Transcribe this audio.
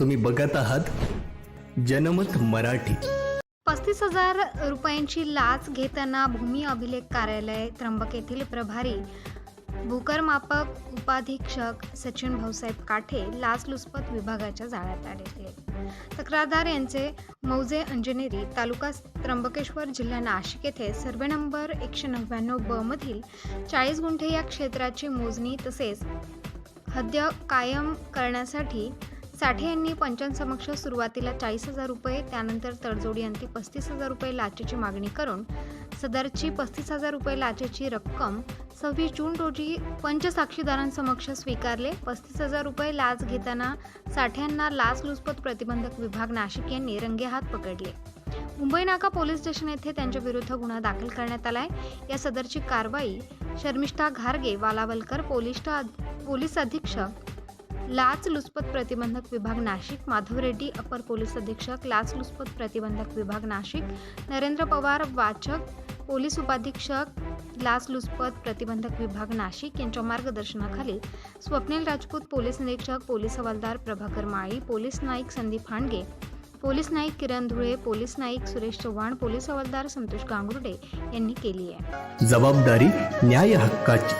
तुम्ही बघत आहात जनमत मराठी. पस्तीस हजार रुपयांची लाच घेताना भूमी अभिलेख कार्यालय त्र्यंबक येथील प्रभारी भूकरमापक उपाधीक्षक सचिन भाऊसाहेब काठे लाचलुचपत विभागाच्या जाळ्यात आलेले तक्रारदार यांचे मौजे अंजनेरी तालुका त्र्यंबकेश्वर जिल्हा नाशिक येथे सर्वे नंबर एकशे नव्याण्णव ब मधील चाळीस गुंठे या क्षेत्राची मोजणी तसेच हद्य कायम करण्यासाठी साठे यांनी पंचांसमक्ष सुरुवातीला चाळीस हजार रुपये त्यानंतर तडजोडी अंती पस्तीस हजार रुपये लाचेची मागणी करून सदरची पस्तीस हजार रुपये लाचेची रक्कम सव्वीस जून रोजी पंचसाक्षीदारांसमक्ष स्वीकारले. पस्तीस हजार रुपये लाच घेताना साठ्यांना लाचलुचपत प्रतिबंधक विभाग नाशिक यांनी रंगेहात पकडले. मुंबई नाका पोलीस स्टेशन येथे त्यांच्या विरुद्ध गुन्हा दाखल करण्यात आलाय. या सदरची कारवाई शर्मिष्ठा घारगे वालावलकर पोलीस पोलीस अधीक्षक लाचलुचपत प्रतिबंधक विभाग नाशिक माधव रेड्डी अपर पोलीस अधीक्षक लाचलुचपत प्रतिबंधक विभाग नाशिक नरेंद्र पवार वाचक पोलीस उपाधीक्षक लाचलुचपत प्रतिबंधक विभाग नाशिक यांच्या मार्गदर्शनाखाली स्वप्नील राजपूत पोलीस निरीक्षक पोलीस हवालदार Prabhakar Mali police Naik Sandeep Handge police Naik Kiran Dhule police Naik Suresh Chavan police हवालदार संतोष गांगुर्डे यांनी केली आहे. जबाबदारी न्याय हक्काची.